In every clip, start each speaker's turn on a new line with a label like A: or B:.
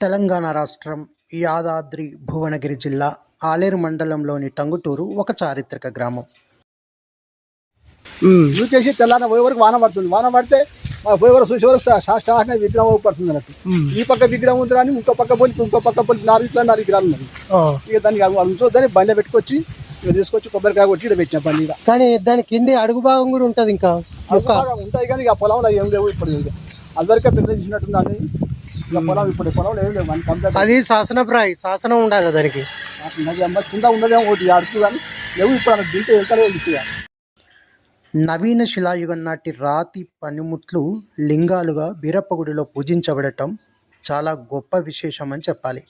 A: తెలంగాణ రాష్ట్రం యాదాద్రి భువనగిరి జిల్లా ఆలేరు మండలంలోని టంగుటూరు ఒక చారిత్రక గ్రామం.
B: చూసేసి తెల్లారి పోయే వరకు వాన పడుతుంది. వాన పడితే మా పోయే వరకు చూసే వరకు విగ్రహం పడుతుంది అన్నట్టు. ఈ పక్క విగ్రహం ఉంది కానీ ఇంకో పక్క పోలి ఇంకో పక్క పోలి నాలుగు ఇట్లా నాలుగు విగ్రహాలు ఉన్నాయి. ఇక దానికి ఉంచో దాన్ని బండి పెట్టుకొచ్చి ఇక తీసుకొచ్చి కొబ్బరికాయ కొట్టి ఇక్కడ పెట్టిన బండి
A: కానీ దాని కింది అడుగు భాగం కూడా ఉంటుంది ఇంకా.
B: ఉంటాయి కానీ ఇక పొలంలో ఏం లేవు ఇప్పుడు ఇక. అదివరకే పెద్ద చేసినట్టుంది అని పొలం ఇప్పుడు లేవు మనకి అంతా
A: అది శాసనప్రాయి శాసనం ఉండాలి దానికి.
B: అమ్మ కింద ఉన్నదేమో ఒకటి అడుగు కానీ లేవు ఇప్పుడు అక్కడ దింటే వెళ్తానే ఇక.
A: నవీన శిలాయుగం నాటి రాతి పనిముట్లు లింగాలుగా బీరప్పగుడిలో పూజించబడటం చాలా గొప్ప విశేషం అని చెప్పాలి.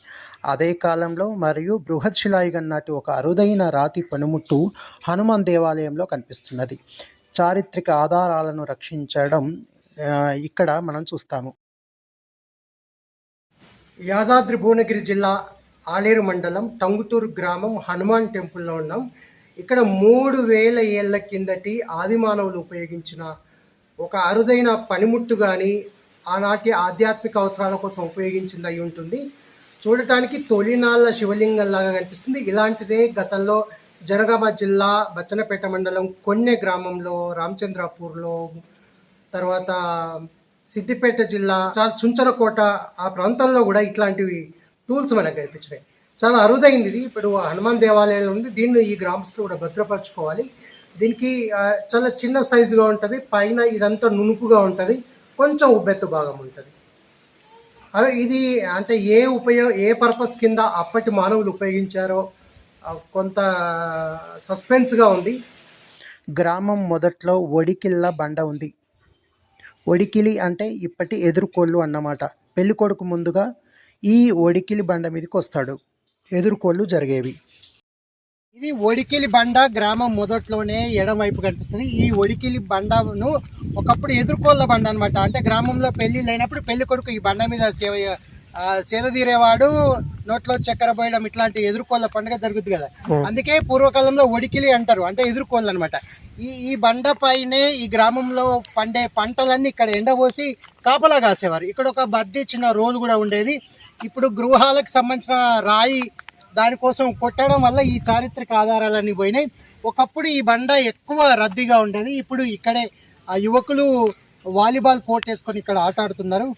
A: అదే కాలంలో మరియు బృహత్ శిలాయుగం నాటి ఒక అరుదైన రాతి పనిముట్టు హనుమాన్ దేవాలయంలో కనిపిస్తున్నది. చారిత్రక ఆధారాలను రక్షించడం ఇక్కడ మనం చూస్తాము. యాదాద్రి భువనగిరి జిల్లా ఆలేరు మండలం టంగుతూరు గ్రామం హనుమాన్ టెంపుల్లో ఉన్నాం. ఇక్కడ మూడు వేల ఏళ్ళ కిందటి ఆదిమానవులు ఉపయోగించిన ఒక అరుదైన పనిముట్టు కానీ ఆనాటి ఆధ్యాత్మిక అవసరాల కోసం ఉపయోగించింది అయి ఉంటుంది. చూడటానికి తొలినాళ్ళ శివలింగంలాగా కనిపిస్తుంది. ఇలాంటిదే గతంలో జనగామ జిల్లా బచ్చనపేట మండలం కొన్నె గ్రామంలో రామచంద్రాపూర్లో తర్వాత సిద్దిపేట జిల్లా చాలా చుంచనకోట ఆ ప్రాంతంలో కూడా ఇట్లాంటివి టూల్స్ మనకు కనిపించినాయి. చాలా అరుదైంది ఇది. ఇప్పుడు హనుమాన్ దేవాలయంలో ఉంది. దీన్ని ఈ గ్రామస్తులు కూడా భద్రపరచుకోవాలి. దీనికి చాలా చిన్న సైజుగా ఉంటుంది. పైన ఇదంతా నునుపుగా ఉంటుంది. కొంచెం ఉబ్బెత్తు భాగం ఉంటుంది. అదే ఇది అంటే ఏ ఉపయోగ ఏ పర్పస్ కింద అప్పటి మానవులు ఉపయోగించారో కొంత సస్పెన్స్గా ఉంది. గ్రామం మొదట్లో ఒడికిల్ల బండ ఉంది. ఒడికిలి అంటే ఇప్పటి ఎదురుకోళ్ళు అన్నమాట. పెళ్ళి కొడుకు ముందుగా ఈ ఒడికిలి బండ మీదకి వస్తాడు. ఎదురుకోళ్ళు జరిగేవి. ఇది ఒడికిలి బండ గ్రామం మొదట్లోనే ఎడమవైపు కనిపిస్తుంది. ఈ ఒడికిలి బండను ఒకప్పుడు ఎదుర్కోళ్ళ బండ అనమాట అంటే గ్రామంలో పెళ్ళి లేనప్పుడు పెళ్ళి కొడుకు ఈ బండ మీద సేవ ఆ, సేద తీరేవాడు నోట్లో చక్కెర పోయడం ఇట్లాంటి ఎదుర్కోళ్ళ పండుగ జరుగుతుంది కదా. అందుకే పూర్వకాలంలో ఒడికిలి అంటారు. అంటే ఎదుర్కోళ్ళు అనమాట ఈ ఈ బండ పైనే ఈ గ్రామంలో పండే పంటలన్నీ ఇక్కడ ఎండబోసి కాపలా కాసేవారు. ఇక్కడ ఒక బద్ది చిన్న రోలు కూడా ఉండేది. ఇప్పుడు గృహాలకు సంబంధించిన రాయి దానికోసం కొట్టడం వల్ల ఈ చారిత్రక ఆధారాలన్నీ పోయినాయి. ఒకప్పుడు ఈ బండ ఎక్కువ రద్దీగా ఉండేది. ఇప్పుడు ఇక్కడే ఆ యువకులు వాలీబాల్ కోర్ట్ వేసుకొని ఇక్కడ ఆట ఆడుతున్నారు.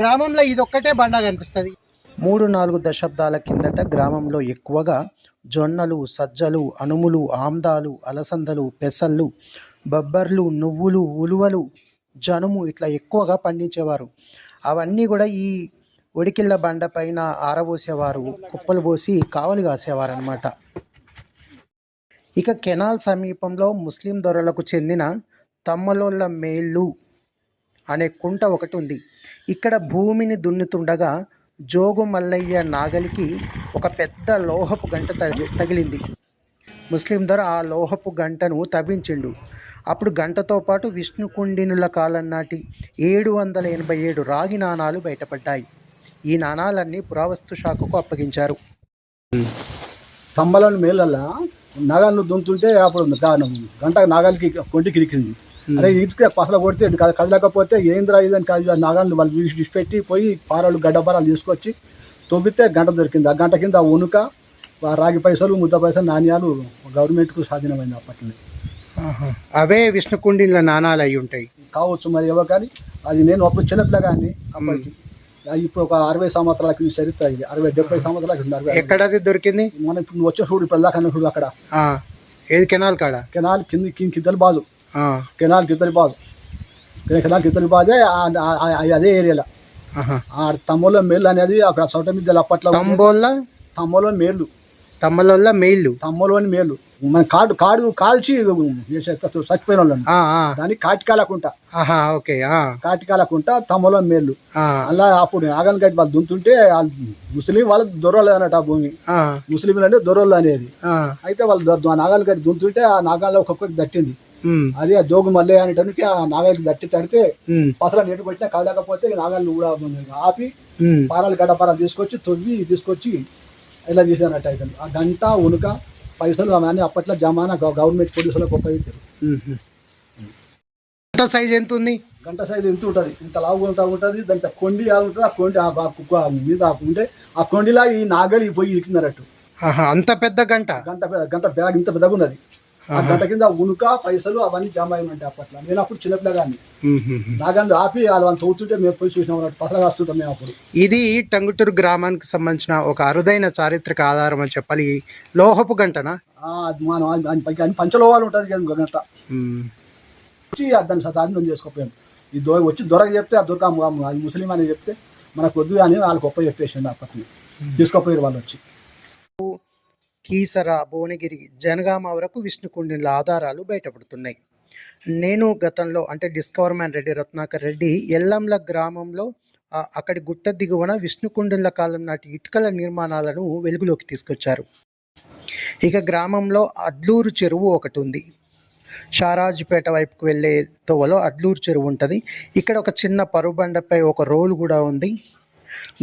A: గ్రామంలో ఇది ఒక్కటే బండ కనిపిస్తుంది. మూడు నాలుగు దశాబ్దాల కిందట గ్రామంలో ఎక్కువగా జొన్నలు సజ్జలు అనుములు ఆమ్దాలు అలసందలు పెసళ్ళు బొబ్బర్లు నువ్వులు ఉలువలు జనుము ఇట్లా ఎక్కువగా పండించేవారు. అవన్నీ కూడా ఈ ఒడికిళ్ళ బండ పైన ఆరబోసేవారు కుప్పలు పోసి కావలి కాసేవారు అనమాట ఇక కెనాల్ సమీపంలో ముస్లిం దొరలకు చెందిన తమ్మలోళ్ళ మేళ్ళు అనే కుంట ఒకటి ఉంది. ఇక్కడ భూమిని దున్నుతుండగా జోగు మల్లయ్య నాగలికి ఒక పెద్ద లోహపు గంట తగిలింది. ముస్లిం ధర ఆ లోహపు గంటను తవ్వించిండు. అప్పుడు గంటతో పాటు విష్ణుకుండినుల కాలం నాటి ఏడు వందల ఎనభై ఏడు రాగి నాణాలు బయటపడ్డాయి. ఈ నాణాలన్నీ పురావస్తు శాఖకు అప్పగించారు.
B: స్తంభాలను మేళ్ళల్లా నాగాలను దుంతుంటే అప్పుడు గా- గంట నాగాలకి కొంటికి ఇరికింది అరే ఇటుక పసల కొడితే కదలకపోతే ఏంద్రా ఇదని కాదు నాగాలను వాళ్ళు విడిచి విడిచిపెట్టి పోయి పారాలు గడ్డపారాలు తీసుకొచ్చి తవ్వితే గంట దొరికింది. ఆ గంట కింద ఆ ఉనుక రాగి పైసలు ముద్ద పైసలు నాణ్యాలు గవర్నమెంట్కు స్వాధీనమైంది అప్పట్లో
A: అవే విష్ణుకుండిల నాణాలు అయి ఉంటాయి.
B: కావచ్చు మరి ఎవరు కానీ అది నేను అప్పుడు చిన్నపిల్ల కానీ అప్పటికి ఇప్పుడు ఒక అరవై సంవత్సరాల కింద చరిత్ర ఇది. అరవై డెబ్బై సంవత్సరాల కింద అరవై.
A: ఎక్కడది దొరికింది?
B: మనం ఇప్పుడు నువ్వు వచ్చే చూడు ఇప్పుడు అక్కడ.
A: ఏది కెనాల్ కాడ?
B: కెనాల్ కింది కింద కిందలు బాదు
A: ఆ,
B: కెనాల్ కిందలి బాదు కెనాల్ బాదే అదే ఏరియాలో. ఆ తమ్ముల మేలు అనేది అక్కడ చోట మీద అప్పట్లో తమ్ములోని మేలు
A: తమ్మలోళ్ళ మెయిల్లు
B: తమ్ములోని మేలు మన కాడు కాడు కాల్చి చచ్చిపోయిన వాళ్ళని దాన్ని కాటి. కాలకుంట
A: ఆహా ఓకే ఆ,
B: కాటి కాలకుంట తమ్ములో మేలు
A: ఆ,
B: అలా అప్పుడు నాగన్ గడ్డి వాళ్ళు దుంతుంటే వాళ్ళు ముస్లిం వాళ్ళకి దొరలు అన్నట్టు ఆ భూమి. ముస్లింలు అంటే దొరలు అనేది. అయితే వాళ్ళు నాగాలు గడ్డి దుంతుంటే ఆ నాగాల్లో ఒక్కొక్కటి దట్టింది. అది ఆ జోగు మల్లె అనేటానికి ఆ నాగాలకి దట్టి తడితే పసల నీటి కొట్టినా కదలేకపోతే నాగాలను కూడా ఆపి పారాలు గడ్డపారాలు తీసుకొచ్చి తొవ్వి తీసుకొచ్చి ఇలా చేశానట్టు అయితే. ఆ గంట ఉనుక పైసలు అవన్నీ అప్పట్లో జమానా గవ- గవర్నమెంట్ పోలీసులకు
A: ఉమ్. గంట సైజ్ ఎంత ఉంది?
B: గంట సైజు ఎంత ఉంటుంది? ఇంత లావు ఉంటా ఉంటుంది? దాంట్లో కొండి ఆ ఉంటుంది? ఆ కొండి ఆ ఆ కుక్క మీద ఉంటే ఆ కొండిలా ఈ నాగలి పోయి
A: ఆహా, అంత పెద్ద గంట?
B: గంట గంట బ్యాగ్ ఇంత పెద్దగా ఉన్నది ఆ గంట కింద ఉనుక పైసలు అవన్నీ జమ అయినట్టు అప్పట్లో. నేను అప్పుడు చిన్నపిల్లగాన్ని. నాగందు ఆపి వాళ్ళు తవ్వుతుంటే మేము పోయి చూసినాం అన్నట్టు పసలు కాస్తుంటాం మేము అప్పుడు.
A: ఇది టంగుటూరు గ్రామానికి సంబంధించిన ఒక అరుదైన చారిత్రక ఆధారం అని చెప్పాలి. లోహపు గంటనా?
B: మనం పంచలోహాలు ఉంటుంది కదా గంట. వచ్చి దాన్ని సాధనం చేసుకోపోయాం. ఈ దొర వచ్చి దొరకు చెప్తే ఆ దొరక అది ముస్లిం అని చెప్తే మనకు వద్దు అని వాళ్ళకి గొప్ప చెప్పేసిండు అప్పట్లో తీసుకోపోయారు వాళ్ళు వచ్చి.
A: కీసర భువనగిరి జనగామ వరకు విష్ణుకుండిల ఆధారాలు బయటపడుతున్నాయి. నేను గతంలో అంటే డిస్కవర్ మ్యాన్ రెడ్డి రత్నాకర్ రెడ్డి ఎల్లంల గ్రామంలో అక్కడి గుట్ట దిగువన విష్ణుకుండిల కాలం నాటి ఇటుకల నిర్మాణాలను వెలుగులోకి తీసుకొచ్చారు. ఇక గ్రామంలో అడ్లూరు చెరువు ఒకటి ఉంది. షారాజుపేట వైపుకు వెళ్ళే తోవలో అడ్లూరు చెరువు ఉంటుంది. ఇక్కడ ఒక చిన్న పరుబండపై ఒక రోలు కూడా ఉంది.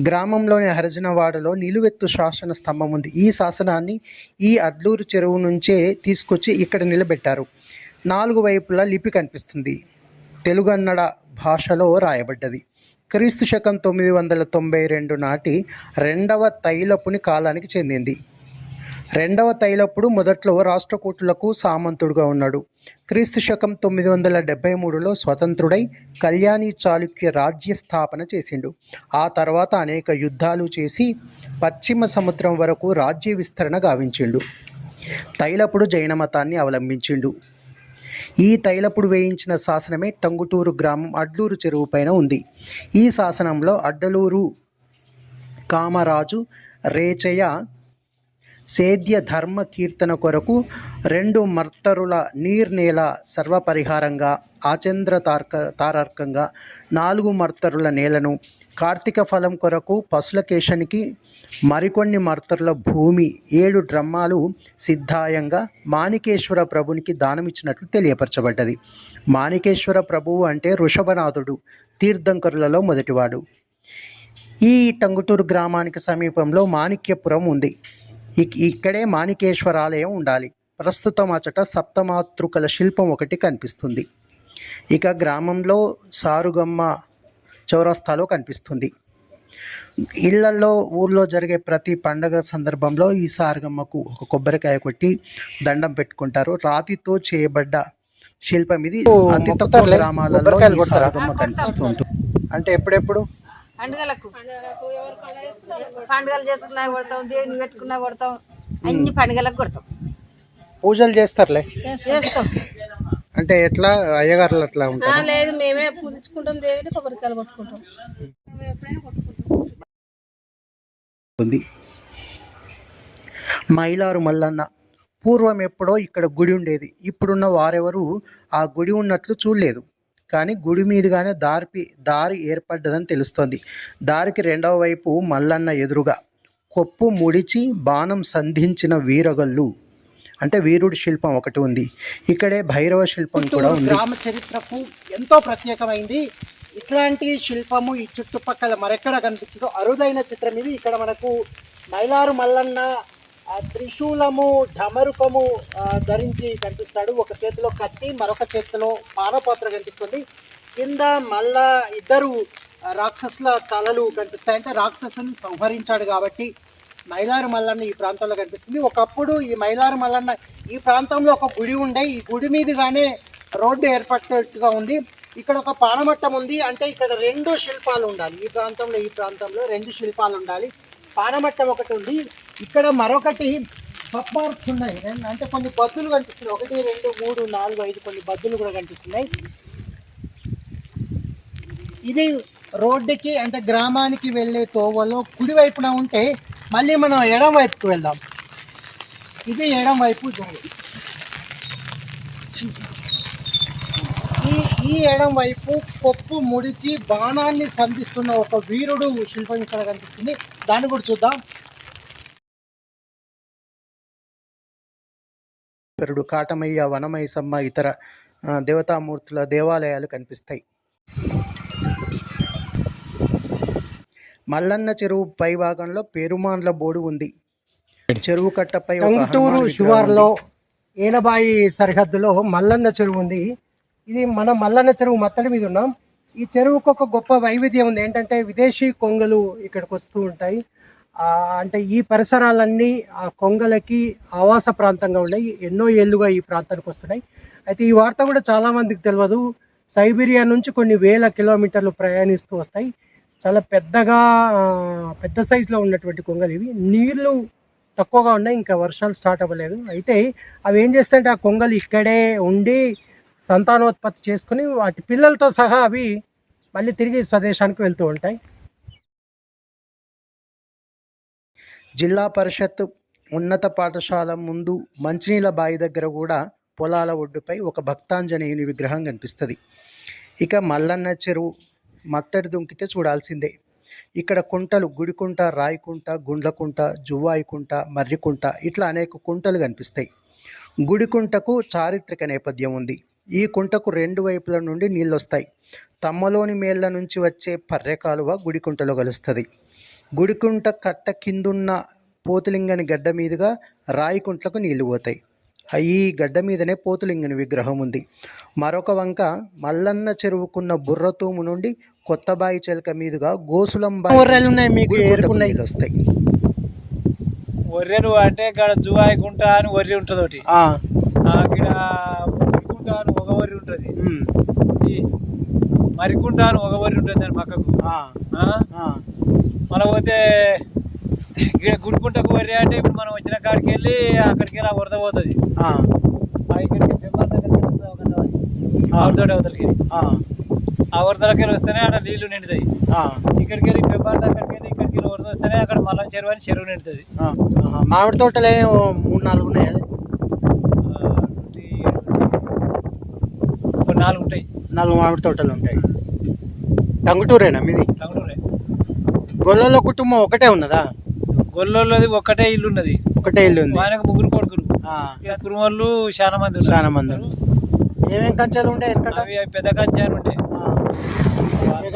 A: గ్రామంలోని హరిజనవాడలో నిలువెత్తు శాసన స్తంభం ఉంది. ఈ శాసనాన్ని ఈ అడ్లూరు చెరువు నుంచే తీసుకొచ్చి ఇక్కడ నిలబెట్టారు. నాలుగు వైపులా లిపి కనిపిస్తుంది. తెలుగన్నడ భాషలో రాయబడ్డది. క్రీస్తు శకం తొమ్మిది వందల తొంభై రెండు నాటి రెండవ తైలపుని కాలానికి చెందింది. రెండవ తైలప్పుడు మొదట్లో రాష్ట్రకూటులకు సామంతుడుగా ఉన్నాడు. క్రీస్తు శకం తొమ్మిది వందల డెబ్బై మూడులో స్వతంత్రుడై కళ్యాణి చాళుక్య రాజ్య స్థాపన చేసిండు. ఆ తర్వాత అనేక యుద్ధాలు చేసి పశ్చిమ సముద్రం వరకు రాజ్య విస్తరణ గావించిండు. తైలపుడు జైన మతాన్ని అవలంబించిండు. ఈ తైలపుడు వేయించిన శాసనమే టంగుటూరు గ్రామం అడ్లూరు చెరువు పైన ఉంది. ఈ శాసనంలో అడ్డలూరు కామరాజు రేచయ్య సేద్య ధర్మ కీర్తన కొరకు రెండు మర్తరుల నీర్నేల సర్వపరిహారంగా ఆచంద్ర తార్క తారార్కంగా నాలుగు మర్తరుల నేలను కార్తీక ఫలం కొరకు పశులకేశనికి మరికొన్ని మర్తరుల భూమి ఏడు డ్రమ్మాలు సిద్ధాయంగా మాణికేశ్వర ప్రభునికి దానమిచ్చినట్లు తెలియపరచబడ్డది. మాణికేశ్వర ప్రభువు అంటే ఋషభనాథుడు తీర్థంకరులలో మొదటివాడు. ఈ టంగుటూరు గ్రామానికి సమీపంలో మాణిక్యపురం ఉంది. ఇక్కడే మాణికేశ్వర ఆలయం ఉండాలి. ప్రస్తుతం అచట సప్తమాతృకల శిల్పం ఒకటి కనిపిస్తుంది. ఇక గ్రామంలో సారుగమ్మ చౌరస్తాలో కనిపిస్తుంది. ఇళ్ళలో ఊర్లో జరిగే ప్రతి పండగ సందర్భంలో ఈ సారుగమ్మకు ఒక కొబ్బరికాయ కొట్టి దండం పెట్టుకుంటారు. రాతితో చేయబడ్డ శిల్పం ఇది. అతి తక్కువ గ్రామాలలో సారుగమ్మ కనిపిస్తూ ఉంటుంది. అంటే ఎప్పుడెప్పుడు?
C: పండుగలకు. పండుగలు చేసుకున్నా కొడతాం దేవుని పెట్టుకున్నా కొడతాం అన్ని పండుగలకు కొడతాం.
A: పూజలు చేస్తారులే?
C: చేస్తాం.
A: అంటే ఎట్లా? అయ్యగారులు అట్లా ఉంటారు?
D: లేదు మేమే పూజించుకుంటాం దేవిని కొబ్బరికాయలు కొట్టుకుంటాం.
A: ఉంది మైలారు మల్లన్న పూర్వం ఎప్పుడో ఇక్కడ గుడి ఉండేది. ఇప్పుడున్న వారెవరు ఆ గుడి ఉన్నట్లు చూడలేదు. కానీ గుడి మీదుగానే దారి దారి ఏర్పడ్డదని తెలుస్తోంది. దారికి రెండవ వైపు మల్లన్న ఎదురుగా కొప్పు ముడిచి బాణం సంధించిన వీరగల్లు. అంటే వీరుడి శిల్పం ఒకటి ఉంది. ఇక్కడే భైరవ శిల్పం కూడా ఉంది. గ్రామ చరిత్రకు ఎంతో ప్రత్యేకమైంది. ఇట్లాంటి శిల్పము ఈ చుట్టుపక్కల మరెక్కడ కనిపించదో అరుదైన చిత్రం ఇది. ఇక్కడ మనకు మైలారు మల్లన్న త్రిశూలము ఢమరుకము ధరించి కనిపిస్తాడు. ఒక చేతిలో కత్తి మరొక చేతిలో పానపాత్ర కనిపిస్తుంది. కింద మళ్ళా ఇద్దరు రాక్షసుల తలలు కనిపిస్తాయి అంటే రాక్షసుని సంహరించాడు కాబట్టి మైలారు మల్లన్న ఈ ప్రాంతంలో కనిపిస్తుంది. ఒకప్పుడు ఈ మైలారు మల్లన్న ఈ ప్రాంతంలో ఒక గుడి ఉండే. ఈ గుడి మీదుగానే రోడ్డు ఏర్పడినట్టుగా ఉంది. ఇక్కడ ఒక పానమట్టం ఉంది. అంటే ఇక్కడ రెండు శిల్పాలు ఉండాలి. ఈ ప్రాంతంలో ఈ ప్రాంతంలో రెండు శిల్పాలు ఉండాలి. పానమట్టం ఒకటి ఉంది. ఇక్కడ మరొకటి పప్ మార్క్స్ ఉన్నాయి. అంటే కొన్ని బద్దులు కనిపిస్తున్నాయి. ఒకటి రెండు మూడు నాలుగు ఐదు కొన్ని బద్దులు కూడా కనిపిస్తున్నాయి. ఇది రోడ్డుకి అంటే గ్రామానికి వెళ్ళే తోవలో కుడివైపున ఉంటే మళ్ళీ మనం ఎడం వైపుకి వెళ్దాం. ఇది ఎడం వైపు దోవ ఈ ఎడం వైపు కొప్పు ముడిచి బాణాన్ని సంధిస్తున్న ఒక వీరుడు శిల్పం ఇక్కడ కనిపిస్తుంది. దాన్ని కూడా చూద్దాం. పెరుడు కాటమయ్య వనమైసమ్మ ఇతర దేవతామూర్తుల దేవాలయాలు కనిపిస్తాయి. మల్లన్న చెరువు పై భాగంలో పేరుమాండ్ల బోర్డు ఉంది. చెరువు కట్టపై ఒక
E: టంగుటూరు శివార్లో. ఏనబాయి సరిహద్దులో మల్లన్న చెరువు ఉంది.
F: ఇది మన మల్లన్న చెరువు మత్తడి మీద ఉన్నాం. ఈ చెరువుకు ఒక గొప్ప వైవిధ్యం ఉంది. ఏంటంటే విదేశీ కొంగలు ఇక్కడికి వస్తూ ఉంటాయి. అంటే ఈ పరిసరాలన్నీ ఆ కొంగలకి ఆవాస ప్రాంతంగా ఉన్నాయి. ఎన్నో ఏళ్ళుగా ఈ ప్రాంతానికి వస్తున్నాయి. అయితే ఈ వార్త కూడా చాలామందికి తెలియదు. సైబీరియా నుంచి కొన్ని వేల కిలోమీటర్లు ప్రయాణిస్తూ వస్తాయి. చాలా పెద్దగా పెద్ద సైజులో ఉన్నటువంటి కొంగలు ఇవి. నీళ్ళు తక్కువగా ఉన్నాయి. ఇంకా వర్షాలు స్టార్ట్ అవ్వలేదు. అయితే అవి ఏం చేస్తాయంటే ఆ కొంగలు ఇక్కడే ఉండి సంతానోత్పత్తి చేసుకుని వాటి పిల్లలతో సహా అవి మళ్ళీ తిరిగి స్వదేశానికి వెళ్తూ ఉంటాయి. జిల్లా పరిషత్ ఉన్నత పాఠశాల ముందు మంచినీళ్ళ బావి దగ్గర కూడా పొలాల ఒడ్డుపై ఒక భక్తాంజనేయుని విగ్రహం కనిపిస్తుంది. ఇక మల్లన్న చెరువు మత్తడి దుంకితే చూడాల్సిందే. ఇక్కడ కుంటలు గుడికుంట రాయికుంట గుండ్లకుంట జువ్వాయికుంట మర్రికుంట ఇట్లా అనేక కుంటలు కనిపిస్తాయి. గుడికుంటకు చారిత్రక నేపథ్యం ఉంది. ఈ కుంటకు రెండు వైపుల నుండి నీళ్ళు వస్తాయి తమ్మలోని మేళ్ళ నుంచి వచ్చే పర్రె కాలువ గుడికుంటలో కలుస్తుంది. గుడికుంట కట్ట కిందున్న పోతులింగని గడ్డ మీదుగా రాయికుంట్లకు నీళ్ళు పోతాయి. ఈ గడ్డ మీదనే పోతులింగని విగ్రహం ఉంది. మరొక వంక మల్లన్న చెరువుకున్న బుర్రతూము నుండి కొత్తబాయి చెలక మీదుగా గోసులం నీళ్ళు వస్తాయి
E: ఒర్రెలు అంటే ఇక్కడ జువాయికుంట అని ఒర్రి ఉంటుంది ఒకటి ఇక్కడ ఒర్రి ఉంటుంది. మరికుంట అని ఒక ఒర్రి ఉంటుంది దాని పక్కకు. మన పోతే ఇక్కడ గుడికుంటకు ఒర్రి అంటే ఇప్పుడు మనం వచ్చిన కాడికి వెళ్ళి అక్కడికి వెళ్ళి ఆ వరద పోతుంది.
F: ఆ,
E: అవతలికి
F: ఆ,
E: వరదలకి వస్తేనే అక్కడ నీళ్ళు నిండుతాయి.
F: ఆ,
E: ఇక్కడికి వెళ్ళి పెంబార్ దగ్గరికి వెళ్ళి ఇక్కడికి వెళ్ళి వరద వస్తేనే అక్కడ మల్లం చెరువు అని చెరువు నిండుతుంది.
F: మామిడి తోటలే మూడు నాలుగు ఉన్నాయి అదే.
E: ఆ, ఒకటి, ఒక నాలుగు ఉంటాయి
F: నాలుగు మామిడి తోటలు ఉంటాయి. టంగుటూరేనా మీది?
E: టంగుటూరే
F: గొల్లలో కుటుంబం ఒకటే ఉన్నదా?
E: గొల్లోళ్ళది ఒక్కటే ఇల్లు ఉన్నది
F: ఒకటే ఇల్లు ఉంది
E: ఆయనకు ముగ్గురు కొడుకులు. కురుమోళ్ళు చాలా మంది ఉన్నారు.
F: చాలా మంది ఉన్నారు. ఏమేం కంచాలు ఉంటాయి
E: అవి అవి పెద్ద కంచాలు ఉంటాయి.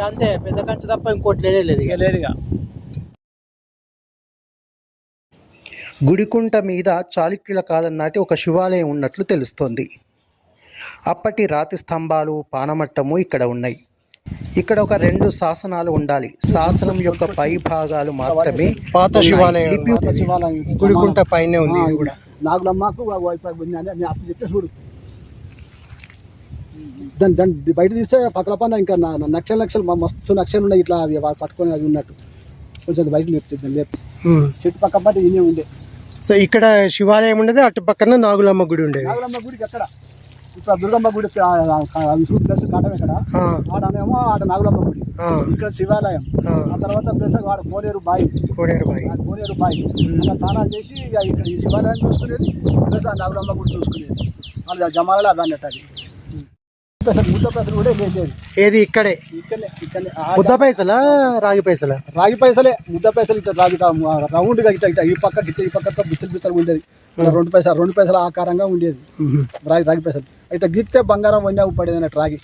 F: అంతే పెద్ద కంచె తప్ప ఇంకోటి లేదు
E: ఇక. లేదుగా
F: గుడికుంట మీద చాళుక్యుల కాలం నాటి ఒక శివాలయం ఉన్నట్లు తెలుస్తోంది. అప్పటి రాతి స్తంభాలు పానమట్టము ఇక్కడ ఉన్నాయి. ఇక్కడ ఒక రెండు శాసనాలు ఉండాలి. శాసనం యొక్క పై భాగాలు మాత్రమే పాత శివాలయం
B: పాత శివాలయం.
F: గుడికుంట పైనే ఉంది కూడా.
B: నాగులమ్మకు అప్పుడు చెప్పే చూడు. దాన్ని దాన్ని బయట తీస్తే పక్కల పన్న ఇంకా నక్షలు నక్షలు మా మస్తు నక్షలు ఉన్నాయి. ఇట్లా అవి పట్టుకొని అవి ఉన్నట్టు. కొంచెం బయట లేపుతుంది. లేపు. చెట్టు పక్క పట్టి ఇనే ఉండే.
F: సో ఇక్కడ శివాలయం ఉండేది అటు పక్కన నాగులమ్మ గుడి ఉండేది.
B: నాగులమ్మ గుడికి ఎక్కడ? ఇప్పుడు దుర్గమ్మ గుడి చూడు ప్లస్ కాటం ఎక్కడ
F: ఆ,
B: ఆడనేమో ఆడ నాగులమ్మ గుడి. ఇక్కడ శివాలయం.
F: ఆ.
B: తర్వాత ప్లస్ వాడ కోనేరు బాయి.
F: కోడేరు బాయి.
B: కోనేరు బాయి. అలా స్నానాలు చేసి ఇక ఇక్కడ ఈ శివాలయం చూసుకునేది ప్లస్ ఆ నాగులమ్మ గుడి చూసుకునేది. వాళ్ళ జమాలలో అవి అన్నట్టు అది. కూడా
F: ఏది ఇక్కడే?
B: ఆ
F: ముద్ద పైసలా రాగి పైసలా?
B: రాగి పైసలే ముద్ద పైసలు ఇట్లా రాగి రౌండ్గా ఇట్లా ఇట్లా ఈ పక్క ఇట్లా ఈ పక్క బిచ్చలు బిచ్చలు ఉండేది. రెండు పైసలు రెండు పైసల ఆకారంగా ఉండేది. రాగి రాగి పైసలు. ఇట్లా గీక్తే బంగారం వన్యా పడేది అన్నట్టు రాగి.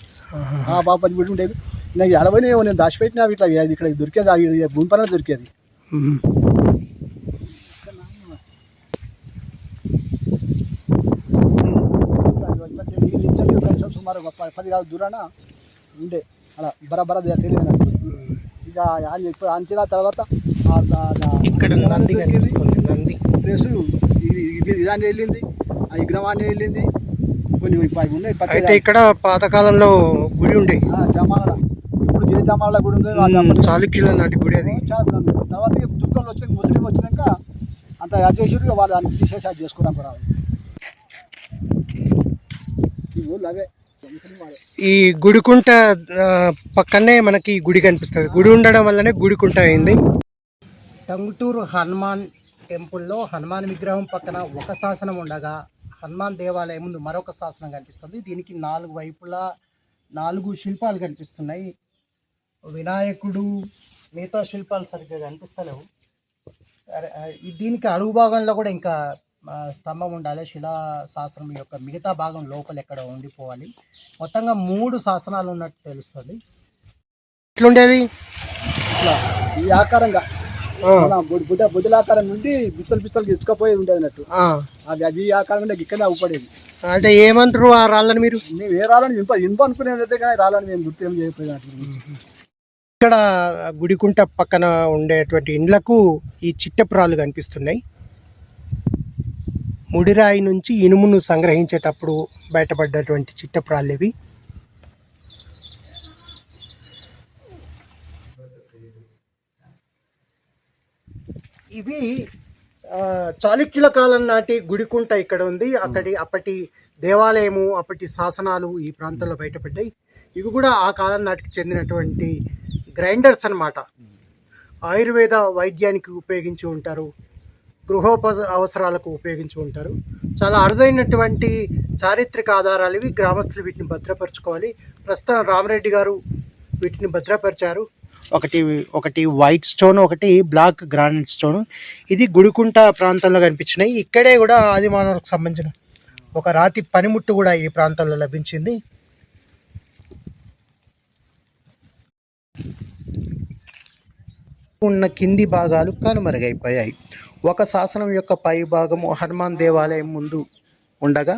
B: ఆ బాపతి పెట్టి ఉండేది నాకు ఎలవని నేను దాచిపెట్టినా ఇట్లా ఇక్కడ దొరికేది ఇది భూమి పైన దొరికేది. సుమారు పది కాదు దూరాన ఉండే అలా బరాబర తెలియదు నాకు ఇక చెప్పి అంచిన తర్వాత
F: ఇక్కడ నంది.
B: ప్లస్ ఇది ఇది ఇదాన్ని వెళ్ళింది ఆ విగ్రహాన్ని వెళ్ళింది. కొన్ని ఉన్నాయి.
F: అయితే ఇక్కడ పాతకాలంలో గుడి ఉండే.
B: జమాల. ఇప్పుడు ఏ జమాల కూడా ఉంది
F: చాళుక్యుల నాటి గుడి అది.
B: తర్వాత తుర్కలు వచ్చి ముస్లిం వచ్చినాక అంత అధ్యక్షుడు వాళ్ళు దాన్ని తీసేసి అది చేసుకోవడం కూడా ఈ ఊళ్ళో అవే.
F: ఈ గుడికుంట పక్కనే మనకి ఈ గుడి కనిపిస్తుంది. గుడి ఉండడం వల్లనే గుడికుంట అయింది. టంగుటూరు హనుమాన్ టెంపుల్లో హనుమాన్ విగ్రహం పక్కన ఒక శాసనం ఉండగా హనుమాన్ దేవాలయం ముందు మరొక శాసనం కనిపిస్తుంది. దీనికి నాలుగు వైపులా నాలుగు శిల్పాలు కనిపిస్తున్నాయి. వినాయకుడు మిగతా శిల్పాలు సరిగ్గా కనిపిస్తలేవు. దీనికి అడుగు భాగంలో కూడా ఇంకా స్తంభం ఉండాలి. శిలా శాసనం యొక్క మిగతా భాగం లోపల ఎక్కడ ఉండిపోవాలి. మొత్తంగా మూడు శాసనాలు ఉన్నట్టు తెలుస్తుంది. ఎట్లుండేది?
B: ఈ ఆకారంగా. బుడ్డ బుద్ధుల ఆకారం నుండి బిచ్చలు బిచ్చలు ఇచ్చుకపోయి ఉండేది అన్నట్టు. అది అది ఆకారం నుండి ఇక్కడనే అవ్వపడేది
A: అంటే ఏమంటారు ఆ రాళ్ళని మీరు?
B: మేము ఏ రాళ్ళని ఇంప ఇంప అనుకునేది కానీ రాళ్ళని మేము గుర్తు ఏం చేయకపోయినట్టు
A: ఇక్కడ గుడికుంట పక్కన ఉండేటువంటి ఇండ్లకు ఈ చిట్టపురాలు కనిపిస్తున్నాయి. ముడిరాయి నుంచి ఇనుమును సంగ్రహించేటప్పుడు బయటపడ్డటువంటి చిట్టపురాలు ఇవి. ఇవి చాళుక్యుల కాలం నాటి గుడికుంట ఇక్కడ ఉంది. అక్కడి అప్పటి దేవాలయము అప్పటి శాసనాలు ఈ ప్రాంతంలో బయటపడ్డాయి. ఇవి కూడా ఆ కాలం నాటికి చెందినటువంటి గ్రైండర్స్ అన్నమాట. ఆయుర్వేద వైద్యానికి ఉపయోగించి ఉంటారు. గృహోప అవసరాలకు ఉపయోగించి ఉంటారు. చాలా అరుదైనటువంటి చారిత్రక ఆధారాలు ఇవి. గ్రామస్తులు వీటిని భద్రపరచుకోవాలి. ప్రస్తుతం రామరెడ్డి గారు వీటిని భద్రపరిచారు. ఒకటి ఒకటి వైట్ స్టోన్ ఒకటి బ్లాక్ గ్రానైట్ స్టోన్ ఇది గుడికుంట ప్రాంతంలో కనిపించినాయి. ఇక్కడే కూడా ఆదిమానవులకు సంబంధించిన ఒక రాతి పనిముట్టు కూడా ఈ ప్రాంతంలో లభించింది. ఉన్న కింది భాగాలు కనుమరుగైపోయాయి. ఒక శాసనం యొక్క పై భాగము హనుమాన్ దేవాలయం ముందు ఉండగా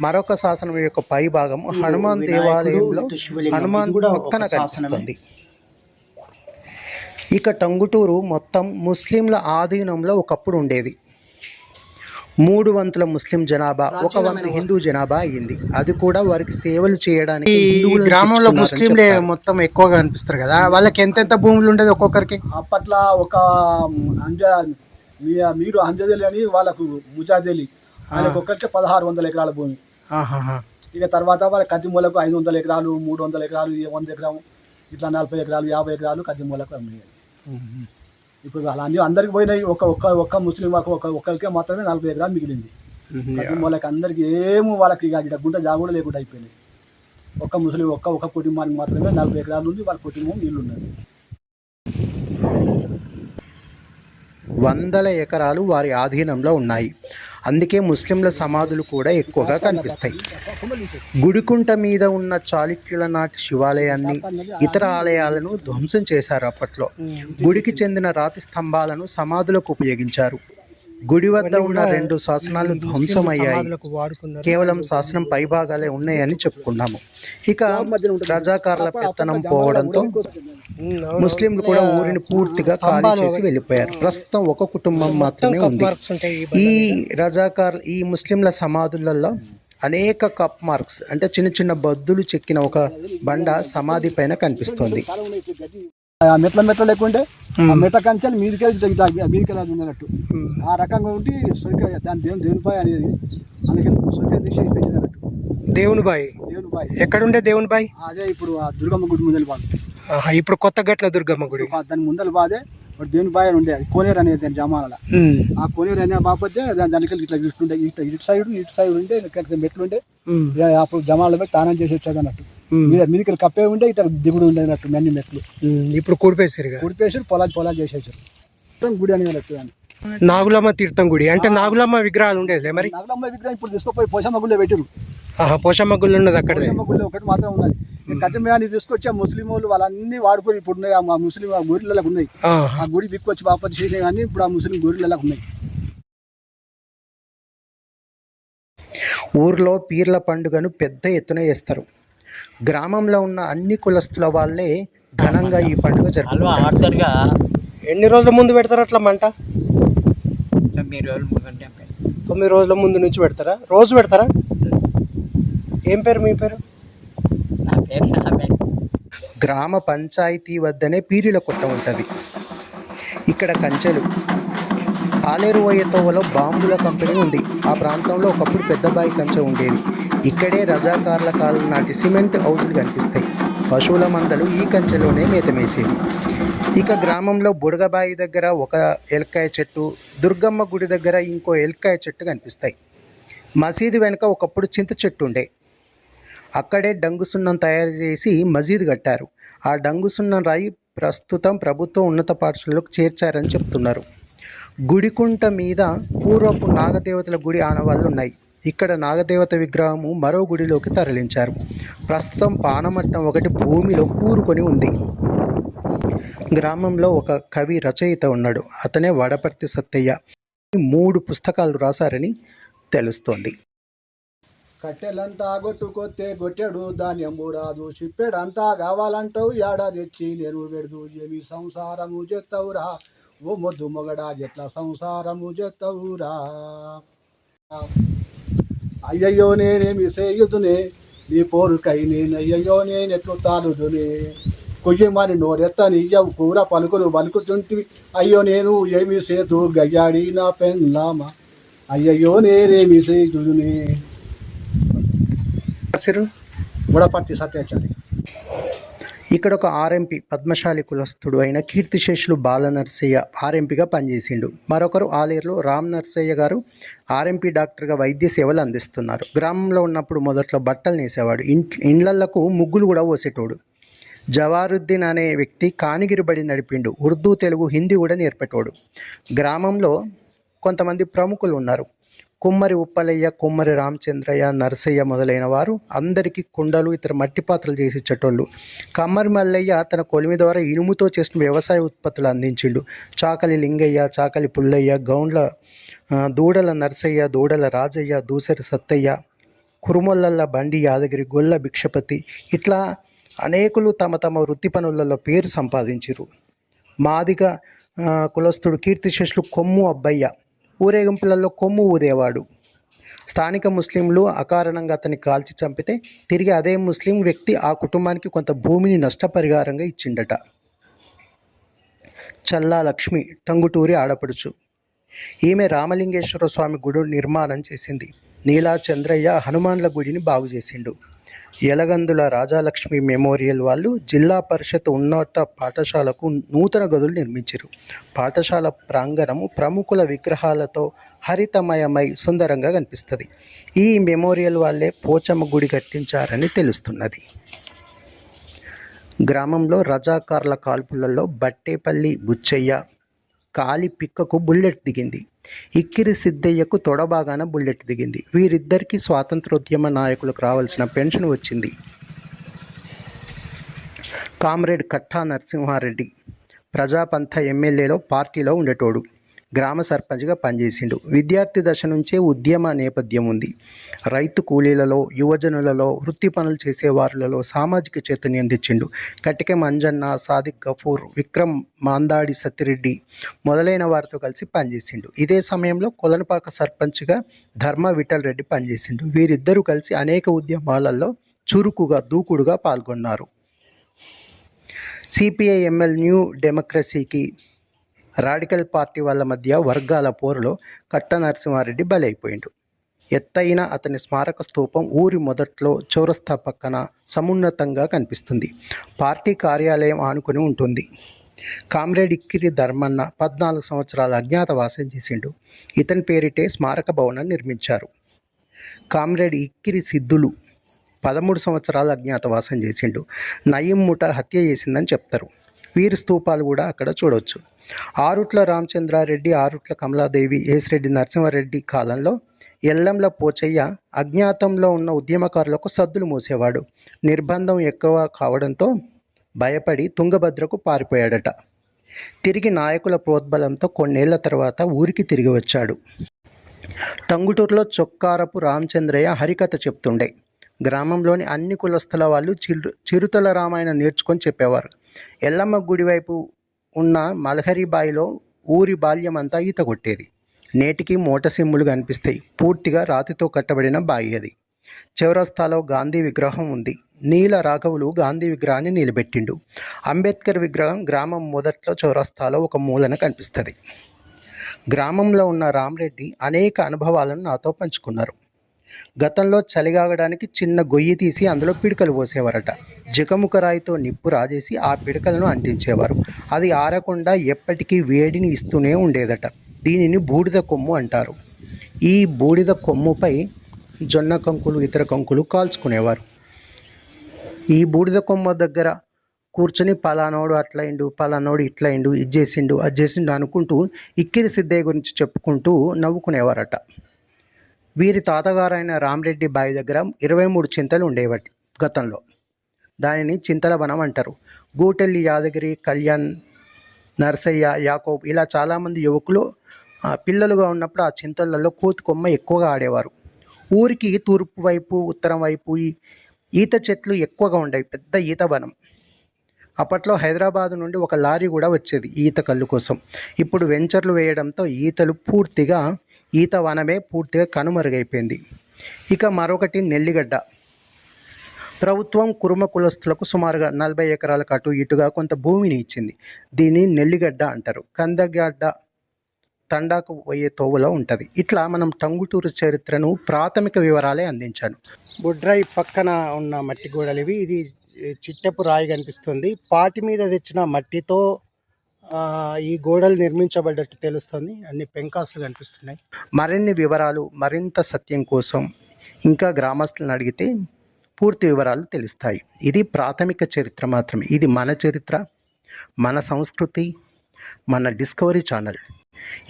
A: మరొక శాసనం యొక్క పై భాగము హనుమాన్ దేవాలయంలో హనుమాన్ పక్కన కనిపిస్తుంది. ఇక టంగుటూరు మొత్తం ముస్లింల ఆధీనంలో ఒకప్పుడు ఉండేది. మూడు వంతుల ముస్లిం జనాభా ఒక వంతు హిందూ జనాభా అయ్యింది. అది కూడా వారికి సేవలు చేయడానికి గ్రామంలో ముస్లింలే మొత్తం ఎక్కువగా అనిపిస్తారు కదా? వాళ్ళకి ఎంతెంత భూములు ఉండేది ఒక్కొక్కరికి?
B: అప్పట్లో ఒక మీరు అంజదలి అని వాళ్ళకు ముజాదలి ఆయనకు ఒక్కరికి పదహారు వందల ఎకరాల భూమి. ఇక తర్వాత వాళ్ళ కద్దిమూలకు ఐదు వందల ఎకరాలు మూడు వందల ఎకరాలు వంద ఎకరం ఇట్లా నలభై ఎకరాలు యాభై ఎకరాలు కద్దిమూలకు అమ్మాయి ఇప్పుడు అలా అన్ని అందరికి పోయినాయి. ఒక ఒక్క ఒక్క ముస్లిం ఒక ఒక్క ఒక్కరికే మాత్రమే నలభై ఎకరాలు మిగిలింది. కద్దిమూలకి అందరికి ఏమో వాళ్ళకి ఇక ఇక్కడ గుంట జాగా కూడా లేకుండా అయిపోయినాయి. ఒక్క ముస్లిం ఒక్క ఒక్క కుటుంబానికి మాత్రమే నలభై ఎకరాలు ఉంది. వాళ్ళ కుటుంబం నీళ్ళు ఉన్నది
A: వందల ఎకరాలు వారి ఆధీనంలో ఉన్నాయి. అందుకే ముస్లింల సమాధులు కూడా ఎక్కువగా కనిపిస్తాయి. గుడికుంట మీద ఉన్న చాళుక్యుల నాటి శివాలయాన్ని ఇతర ఆలయాలను ధ్వంసం చేశారు అప్పట్లో. గుడికి చెందిన రాతి స్తంభాలను సమాధులకు ఉపయోగించారు. గుడి వద్ద ఉన్న రెండు శాసనాలు ధ్వంసమయ్యాయి కేవలం శాసనం పైభాగాలే ఉన్నాయని చెప్పుకున్నాము. ఇక రజాకార్ల పెత్తనం పోవడంతో ముస్లింలు కూడా ఊరిని పూర్తిగా ఖాళీ చేసి వెళ్ళిపోయారు. ప్రస్తుతం ఒక కుటుంబం మాత్రమే ఉంది. ఈ రజాకార్ ఈ ముస్లింల సమాధులలో అనేక కప్ మార్క్స్ అంటే చిన్న చిన్న బద్దులు చెక్కిన ఒక బండ సమాధి పైన కనిపిస్తోంది.
B: ఆ మెట్ల మెట్ల లేకుంటే ఆ మెట్ల కంచెలు మీదికెళ్ళి ఇట్లా మీదికెళ్ళి ఉన్నట్టు ఆ రకంగా ఉండి సొరిక దాని దేవుని దేవునిపై అనేది అందుకే సొరిక దీక్ష
A: ఎక్కడుండే దేవుని బాయ్
B: అదే ఇప్పుడు ఆ దుర్గమ్మ గుడి ముందర బాధ
A: ఇప్పుడు కొత్త గట్ల దుర్గమ్మ గుడి.
B: దాని ముందర బాధే ఒక దేవుని బాయ్ అని ఉండే కోనేరు అనేది దాని జమాల ఆ కోనేరు అనే బాపతే దాని దానికి ఇట్లా ఇట్లుండే ఇట్లా ఇటు సైడ్ ఇటు సైడ్ ఉంటే ఇక్కడ మెట్లు ఉండే. అప్పుడు జమాలలో పోయి తానం చేసి వచ్చేది అన్నట్టు. మీద మీదకి కప్పే ఉండే ఇట్లా దిగుడు ఉండే అన్నట్టు అన్ని మెట్లు
A: ఇప్పుడు కూడిపేసారు
B: కుడిపేసి పొలాలు పొలాలు చేసేసారు గుడి అన్నట్టు దాన్ని.
A: నాగులమ్మ తీర్థం గుడి. అంటే నాగులమ్మ విగ్రహాలు ఉండేదిలే మరి?
B: నగలమ్మ విగ్రహం ఇప్పుడు తీసుకుపోయి పోషమ్మ గుడిలో పెట్టారు
A: ఆహా, పోషమ్మ గుళ్ళు ఉన్నది అక్కడ.
B: పోషమ్మ గుడిలో ఒకటి మాత్రం ఉన్నది. కథమయాన్ని తీసుకొచ్చి ఆ ముస్లిం వాళ్ళు వాళ్ళన్నీ వాడుకొని ఇప్పుడు ఉన్నాయి. ఆ ముస్లిం ఆ ఉన్నాయి. ఆ. గుడి బిక్కొచ్చి బాపతి చేసినాయి కానీ ఇప్పుడు ఆ ముస్లిం గుడిలకు ఉన్నాయి.
A: ఊర్లో పీర్ల పండుగను పెద్ద ఎత్తున చేస్తారు. గ్రామంలో ఉన్న అన్ని కులస్తుల వాళ్ళే ఘనంగా ఈ పండుగ జరుపుకుంటారు. ఎన్ని రోజుల ముందు పెడతారు అట్లా మంట?
E: తొమ్మిది రోజులు ముగ్గురు
A: తొమ్మిది రోజుల ముందు నుంచి పెడతారా? రోజు పెడతారా? ఏం పేరు మీ పేరు?
E: నా పేరు
A: గ్రామ పంచాయతీ వద్దనే పీరిల కొట్ట ఉంటుంది. ఇక్కడ కంచెలు. ఆలేరు వయ్య తోవలో బాంబుల కంపెనీ ఉంది. ఆ ప్రాంతంలో ఒకప్పుడు పెద్ద బాయి కంచె ఉండేది. ఇక్కడే రజాకార్ల కాలం నాటి సిమెంట్ హౌసులు కనిపిస్తాయి. పశువుల మందలు ఈ కంచెలోనే మేతమేసేవి. ఇక గ్రామంలో బుడగబాయి దగ్గర ఒక ఎలక్కాయ చెట్టు దుర్గమ్మ గుడి దగ్గర ఇంకో ఎలక్కాయ చెట్టు కనిపిస్తాయి. మసీదు వెనుక ఒకప్పుడు చింత చెట్టు ఉండే. అక్కడే డంగు సున్నం తయారు చేసి మసీదు కట్టారు. ఆ డంగు సున్నం రాయి ప్రస్తుతం ప్రభుత్వ ఉన్నత పాఠశాలలోకి చేర్చారని చెప్తున్నారు. గుడికుంట మీద పూర్వపు నాగదేవతల గుడి ఆనవాళ్ళు ఉన్నాయి. ఇక్కడ నాగదేవత విగ్రహము మరో గుడిలోకి తరలించారు. ప్రస్తుతం పానమట్టం ఒకటి భూమిలో కూరుకొని ఉంది. గ్రామంలో ఒక కవి రచయిత ఉన్నాడు. అతనే వడపర్తి సత్తయ్య. మూడు పుస్తకాలు రాశారని తెలుస్తోంది.
B: కట్టెలంతా గొట్టుకొత్తే గొట్టెడు ధాన్యము రాదు. చిప్పెడంతా కావాలంటావు ఏడా తెచ్చి నేను పెడదు. ఏమి సంసారము చేత్తవురా? ఓ మొద్దు మొగడా ఎట్లా సంసారము చేత్తవురా? అయ్యయ్యో నేనేమి చేయుదునే నీ పోరుకై నేను అయ్యయ్యో నేను ఎట్లు తానుదునే కొయ్యమని నోరెత్తని ఇయ్యవు కూర పలుకులు పలుకుతుంటివి అయ్యో నేను ఏమి సేతు గయ్యాడి నా పెన్లామ అయ్యయ్యో నేనేమి చేయుదునే
A: రాసిరు
B: గుడపర్తి సత్యాచారి.
A: ఇక్కడ ఒక ఆర్ఎంపీ పద్మశాలి కులస్థుడు అయిన కీర్తిశేషులు బాల నర్సయ్య ఆర్ఎంపీగా పనిచేసిండు. మరొకరు ఆలేరులో రామ్ నర్సయ్య గారు ఆర్ఎంపీ డాక్టర్గా వైద్య సేవలు అందిస్తున్నారు. గ్రామంలో ఉన్నప్పుడు మొదట్లో బట్టలు నేసేవాడు. ఇంట్ ఇండ్లకు ముగ్గులు కూడా పోసేటోడు. జవారుద్దీన్ అనే వ్యక్తి కానిగిరిబడి నడిపిండు. ఉర్దూ తెలుగు హిందీ కూడా నేర్పేటోడు. గ్రామంలో కొంతమంది ప్రముఖులు ఉన్నారు. కుమ్మరి ఉప్పలయ్య కుమ్మరి రామచంద్రయ్య నరసయ్య మొదలైన వారు అందరికీ కుండలు ఇతర మట్టి పాత్రలు చేసి ఇచ్చేటోళ్ళు. కమ్మరి మల్లయ్య తన కొలిమి ద్వారా ఇనుముతో చేసిన వ్యవసాయ ఉత్పత్తులు అందించిండు. చాకలి లింగయ్య చాకలి పుల్లయ్య గౌండ్ల దూడల నరసయ్య దూడల రాజయ్య దూసరి సత్తయ్య కురుమొల్లల బండి యాదగిరి గొల్ల భిక్షపతి ఇట్లా అనేకులు తమ తమ వృత్తి పనులలో పేరు సంపాదించిరు మాదిగ కులస్తుడు కులస్థుడు కీర్తిశేషులు కొమ్ము అబ్బయ్య ఊరేగింపులలో కొమ్ము ఊదేవాడు. స్థానిక ముస్లింలు అకారణంగా అతన్ని కాల్చి చంపితే తిరిగి అదే ముస్లిం వ్యక్తి ఆ కుటుంబానికి కొంత భూమిని నష్టపరిహారంగా ఇచ్చిండట. చల్లా లక్ష్మి టంగుటూరి ఆడపడుచు. ఈమె రామలింగేశ్వర స్వామి గుడి నిర్మాణం చేసింది. నీలా చంద్రయ్య హనుమాన్ల గుడిని బాగు చేసిండు యలగందుల రాజాలక్ష్మి మెమోరియల్ వాళ్ళు జిల్లా పరిషత్ ఉన్నత పాఠశాలకు నూతన గదులు నిర్మించారు పాఠశాల ప్రాంగణము ప్రముఖుల విగ్రహాలతో హరితమయమై సుందరంగా కనిపిస్తుంది. ఈ మెమోరియల్ వాళ్ళే పోచమ్మ గుడి కట్టించారని తెలుస్తున్నది. గ్రామంలో రజాకార్ల కాల్పులలో బట్టేపల్లి బుచ్చయ్య కాలి పిక్కకు బుల్లెట్ దిగింది. ఇక్కిరి సిద్ధయ్యకు తొడబాగాన బుల్లెట్ దిగింది. వీరిద్దరికీ స్వాతంత్రోద్యమ నాయకులకు రావాల్సిన పెన్షన్ వచ్చింది. కామ్రేడ్ కట్టా నరసింహారెడ్డి ప్రజాపంథ ఎమ్మెల్యేలో పార్టీలో ఉండేటోడు. గ్రామ సర్పంచ్గా పనిచేసిండు. విద్యార్థి దశ నుంచే ఉద్యమ నేపథ్యం ఉంది. రైతు కూలీలలో యువజనులలో వృత్తి పనులు చేసేవారులలో సామాజిక చైతన్యం తెచ్చిండు. కటిక మంజన్న సాదిక్ గఫూర్ విక్రమ్ మాందాడి సత్తిరెడ్డి మొదలైన వారితో కలిసి పనిచేసిండు. ఇదే సమయంలో కొలనపాక సర్పంచ్గా ధర్మ విఠల్ రెడ్డి పనిచేసిండు. వీరిద్దరూ కలిసి అనేక ఉద్యమాలలో చురుకుగా దూకుడుగా పాల్గొన్నారు. సిపిఐ ఎంఎల్ న్యూ డెమోక్రసీకి రాడికల్ పార్టీ వాళ్ళ మధ్య వర్గాల పోరులో కట్ట నరసింహారెడ్డి బలైపోయిండు. ఎత్తైన అతని స్మారక స్తూపం ఊరి మొదట్లో చౌరస్తా పక్కన సమున్నతంగా కనిపిస్తుంది. పార్టీ కార్యాలయం ఆనుకుని ఉంటుంది. కామ్రేడ్ ఇక్కిరి ధర్మన్న పద్నాలుగు సంవత్సరాల అజ్ఞాతవాసం చేసిండు. ఇతని పేరిటే స్మారక భవనం నిర్మించారు. కామ్రేడ్ ఇక్కిరి సిద్ధులు పదమూడు సంవత్సరాలు అజ్ఞాతవాసం చేసిండు. నయీం ముఠ హత్య చేసిందని చెప్తారు. వీరి స్తూపాలు కూడా అక్కడ చూడవచ్చు ఆరుట్ల రామచంద్రారెడ్డి ఆరుట్ల కమలాదేవి ఏసిరెడ్డి నరసింహారెడ్డి కాలంలో ఎల్లంల పోచయ్య అజ్ఞాతంలో ఉన్న ఉద్యమకారులకు సద్దులు మూసేవాడు. నిర్బంధం ఎక్కువ కావడంతో భయపడి తుంగభద్రకు పారిపోయాడట. తిరిగి నాయకుల ప్రోద్బలంతో కొన్నేళ్ళ తర్వాత ఊరికి తిరిగి వచ్చాడు. టంగుటూరులో చొక్కారపు రామచంద్రయ్య హరికథ చెప్తుండే. గ్రామంలోని అన్ని కులస్తుల వాళ్ళు చిరు చిరుతల రామాయణం నేర్చుకొని చెప్పేవారు. ఎల్లమ్మ గుడి వైపు ఉన్న మలహరి బాయిలో ఊరి బాల్యమంతా ఈత కొట్టేది. నేటికి మోటసిమ్ములు కనిపిస్తాయి. పూర్తిగా రాతితో కట్టబడిన బాయి అది. చౌరస్తాలో గాంధీ విగ్రహం ఉంది. నీల రాఘవులు గాంధీ విగ్రహాన్ని నిలబెట్టిండు. అంబేద్కర్ విగ్రహం గ్రామం మొదట్లో చౌరస్తాలో ఒక మూలన కనిపిస్తుంది. గ్రామంలో ఉన్న రామరెడ్డి అనేక అనుభవాలను నాతో పంచుకున్నారు. గతంలో చలిగాగడానికి చిన్న గొయ్యి తీసి అందులో పిడకలు పోసేవారట. జగముఖ రాయితో నిప్పు రాజేసి ఆ పిడకలను అంటించేవారు. అది ఆరకుండా ఎప్పటికీ వేడిని ఇస్తూనే ఉండేదట. దీనిని బూడిద కొమ్ము అంటారు. ఈ బూడిద కొమ్ముపై జొన్న కంకులు ఇతర కంకులు కాల్చుకునేవారు. ఈ బూడిద కొమ్మ దగ్గర కూర్చొని పలానోడు అట్లయిండు పలానోడు ఇట్లయిండు ఇది చేసిండు అది చేసిండు అనుకుంటూ ఇక్కిరి సిద్ధయ్య గురించి చెప్పుకుంటూ నవ్వుకునేవారట. వీరి తాతగారైన రామరెడ్డి బావి దగ్గర ఇరవై మూడు చింతలు ఉండేవాటి గతంలో. దానిని చింతల వనం అంటారు. గూటెల్లి యాదగిరి కళ్యాణ్ నర్సయ్య యాకోబ్ ఇలా చాలామంది యువకులు పిల్లలుగా ఉన్నప్పుడు ఆ చింతలలో కోతి కొమ్మ ఎక్కువగా ఆడేవారు. ఊరికి తూర్పు వైపు ఉత్తరం వైపు ఈ ఈత చెట్లు ఎక్కువగా ఉండేవి. పెద్ద ఈత వనం. అప్పట్లో హైదరాబాద్ నుండి ఒక లారీ కూడా వచ్చేది ఈత కళ్ళు కోసం. ఇప్పుడు వెంచర్లు వేయడంతో ఈతలు పూర్తిగా ఈత వనమే పూర్తిగా కనుమరుగైపోయింది. ఇక మరొకటి నెల్లిగడ్డ. ప్రభుత్వం కురుమ కులస్తులకు సుమారుగా నలభై ఎకరాలకు అటు ఇటుగా కొంత భూమిని ఇచ్చింది. దీన్ని నెల్లిగడ్డ అంటారు. కందగడ్డ తండాకు పోయే తోవలో ఉంటుంది. ఇట్లా మనం టంగుటూరు చరిత్రను ప్రాథమిక వివరాలే అందించాను. బుడ్రాయి పక్కన ఉన్న మట్టి గోడలు ఇవి ఇది చిట్టపు రాయి కనిపిస్తుంది. పాటి మీద తెచ్చిన మట్టితో ఈ గోడలు నిర్మించబడ్డట్టు తెలుస్తుంది. అన్ని పెంకాసులు కనిపిస్తున్నాయి. మరిన్ని వివరాలు మరింత సత్యం కోసం ఇంకా గ్రామస్తులను అడిగితే పూర్తి వివరాలు తెలుస్తాయి. ఇది ప్రాథమిక చరిత్ర మాత్రమే. ఇది మన చరిత్ర మన సంస్కృతి మన డిస్కవరీ ఛానల్.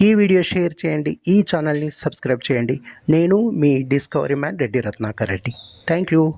A: ఈ వీడియో షేర్ చేయండి. ఈ ఛానల్ని సబ్స్క్రైబ్ చేయండి. నేను మీ Discovery Man Reddy Ratnakar Reddy. Thank you.